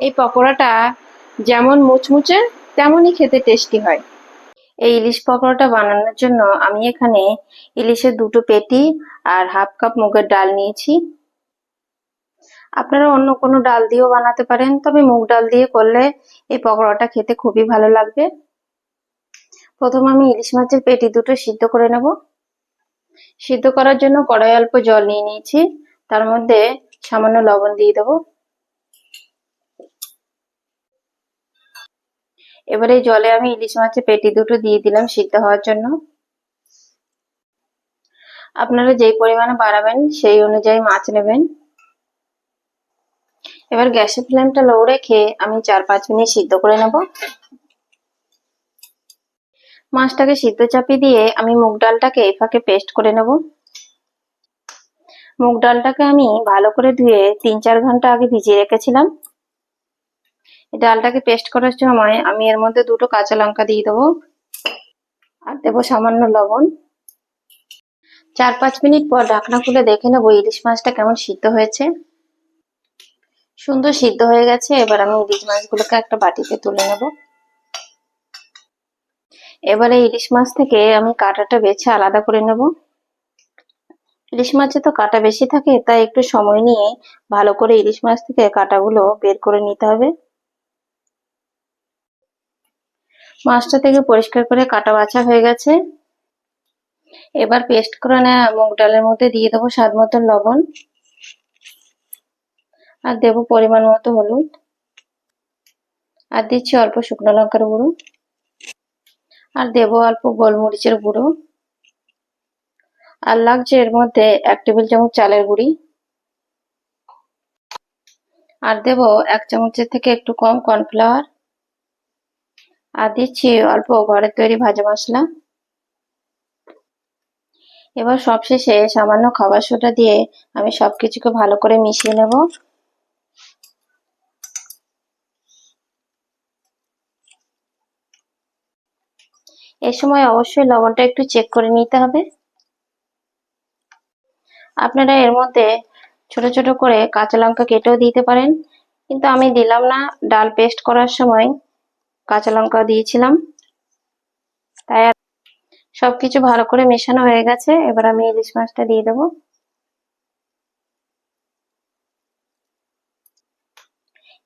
এই পকোড়াটা যেমন মুচমুচে, তেমনই খেতে টেস্টি হয়। এই ইলিশ পকোড়াটা বানানোর জন্য আমি এখানে ইলিশের দুটো পেটি আর হাফ কাপ মুগের ডাল নিয়েছি। আপনারা অন্য কোনো ডাল দিয়েও বানাতে পারেন, তবে মুগ ডাল দিয়ে করলে এই পকোড়াটা খেতে খুবই ভালো লাগবে। প্রথম আমি ইলিশ মাছের পেটি দুটো সিদ্ধ করে নেব। সিদ্ধ করার জন্য কড়াই অল্প জল নিয়ে নিয়েছি, তার মধ্যে সামান্য লবণ দিয়ে দেবো। এবারে জলে আমি ইলিশ মাছের পেটি দুটো দিয়ে দিলাম সিদ্ধ হওয়ার জন্য। আপনারা যেই পরিমাণে বাড়াবেন সেই অনুযায়ী মাছ নেবেন। এবার গ্যাসের ফ্লেমটা লো রেখে আমি চার পাঁচ মিনিট সিদ্ধ করে নেব। মাছটাকে সিদ্ধ চাপিয়ে দিয়ে আমি মুগ ডালটাকে এই ফাঁকে পেস্ট করে নেব। মুগ ডালটাকে আমি ভালো করে ধুয়ে তিন চার ঘণ্টা আগে ভিজিয়ে রেখেছিলাম। ডালটাকে পেস্ট করার সময় আমি এর মধ্যে দুটো কাঁচা লঙ্কা দিয়ে দেবো। আর দেবো সামান্য লবণ। চার পাঁচ মিনিট পর ঢাকনা খুলে দেখে নেব ইলিশ মাছটা কেমন সিদ্ধ হয়েছে। সুন্দর সিদ্ধ হয়ে গেছে, এবার আমি ইলিশ মাছগুলোকে একটা বাটিতে তুলে নেব। এবারে ইলিশ মাছ থেকে আমি কাঁটাটা বেছে আলাদা করে নেব। ইলিশ মাছে তো কাঁটা বেশি থাকে, তাই একটু সময় নিয়ে ভালো করে ইলিশ মাছ থেকে কাঁটাগুলো বের করে নিতে হবে। মাছটা থেকে পরিষ্কার করে কাটা বাছা হয়ে গেছে। এবার পেস্ট করে নেওয়া মুগ ডালের মধ্যে দিয়ে দেবো স্বাদ মতন লবণ আর দেবো পরিমাণ মতো হলুদ। আর দিচ্ছি অল্প শুকনো লঙ্কার গুঁড়ো। আর দেবো অল্প গোলমরিচের গুঁড়ো। আর লাগছে এর মধ্যে এক টেবিল চামচ চালের গুঁড়ি। আর দেবো এক চামচের থেকে একটু কম কর্নফ্লাওয়ার। আর দিচ্ছি অল্প ঘরের তৈরি ভাজা মশলা। এবার সবশেষে সামান্য খাবার সোডা দিয়ে আমি সবকিছুকে ভালো করে মিশিয়ে নেব। এ সময় অবশ্যই লবণটা একটু চেক করে নিতে হবে। আপনারা এর মধ্যে ছোট ছোট করে কাঁচা লঙ্কা কেটেও দিতে পারেন। কিন্তু আমি দিলাম না, ডাল পেস্ট করার সময় কাঁচা লঙ্কা দিয়েছিলাম। তাই সবকিছু ভালো করে মেশানো হয়ে গেছে। এবার আমি ইলিশ মাছটা দিয়ে দেবো।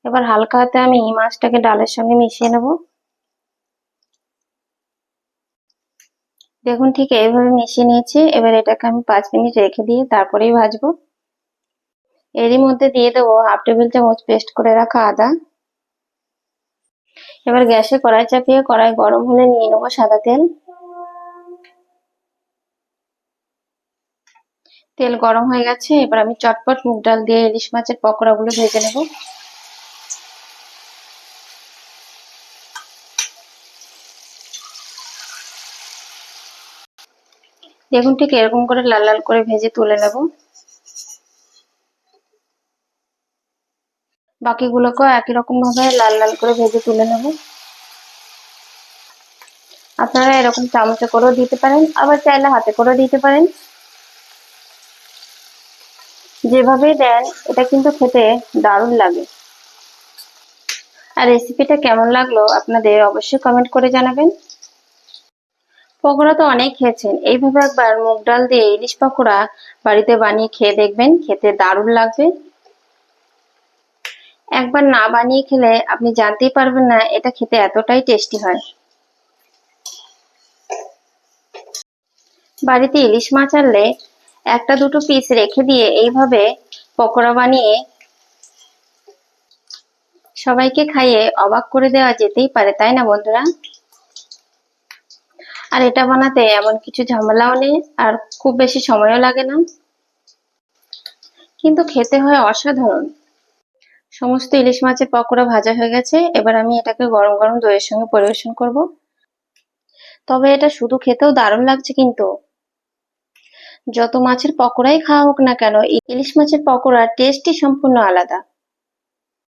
এবার হালকা হাতে আমি এই মাছটাকে ডালের সঙ্গে মিশিয়ে নেব। দেখুন ঠিক এইভাবে মিশিয়ে নিয়েছি। এবার এটাকে আমি পাঁচ মিনিট রেখে দিয়ে তারপরেই ভাজবো। এরই মধ্যে দিয়ে দেবো হাফ টেবিল চামচ পেস্ট করে রাখা আদা। এবার গ্যাসে কড়াই চাপিয়ে কড়াই গরম হলে নিয়ে নেব সাদা তেল। তেল গরম হয়ে গেছে, এবার আমি চটপট মুগ ডাল দিয়ে ইলিশ মাছের পকোড়াগুলো ভেজে নেব। দেখুন ঠিক এরকম করে লাল লাল করে ভেজে তুলে নেব। বাকিগুলোকেও একই রকম ভাবে লাল লাল করে ভেজে তুলে নেব। আপনারা এরকম চামচে করেও দিতে পারেন, আবার চাইলে হাতে করেও দিতে পারেন। যেভাবেই দেন, এটা কিন্তু খেতে দারুণ লাগে। আর রেসিপিটা কেমন লাগল, আপনাদের অবশ্যই কমেন্ট করে জানাবেন। পকোড়া তো অনেক খেয়েছেন, এইভাবে একবার মুগ ডাল দিয়ে ইলিশ পকোড়া বাড়িতে বানিয়ে খেয়ে দেখবেন, খেতে দারুণ লাগবে। একবার না বানিয়ে খেলে আপনি জানতেই পারবেন না এটা খেতে এতটাই টেস্টি হয়। বাড়িতে ইলিশ মাছ আনলে একটা দুটো পিস রেখে দিয়ে এইভাবে পকোড়া বানিয়ে সবাইকে খাইয়ে অবাক করে দেওয়া যেতেই পারে, তাই না বন্ধুরা? আর এটা বানাতে এমন কিছু ঝামেলাও নেই, আর খুব বেশি সময়ও লাগে না। কিন্তু খেতে হয় অসাধারণ। সমস্ত ইলিশ মাছের পকোড়া ভাজা হয়ে গেছে। এবার আমি এটাকে গরম গরম দইয়ের সঙ্গে পরিবেশন করব। তবে এটা শুধু খেতেও দারুণ লাগছে কিন্তু। যত মাছের পকোড়াই খাওয়া হোক না কেন, ইলিশ মাছের পকোড়ার টেস্টই সম্পূর্ণ আলাদা।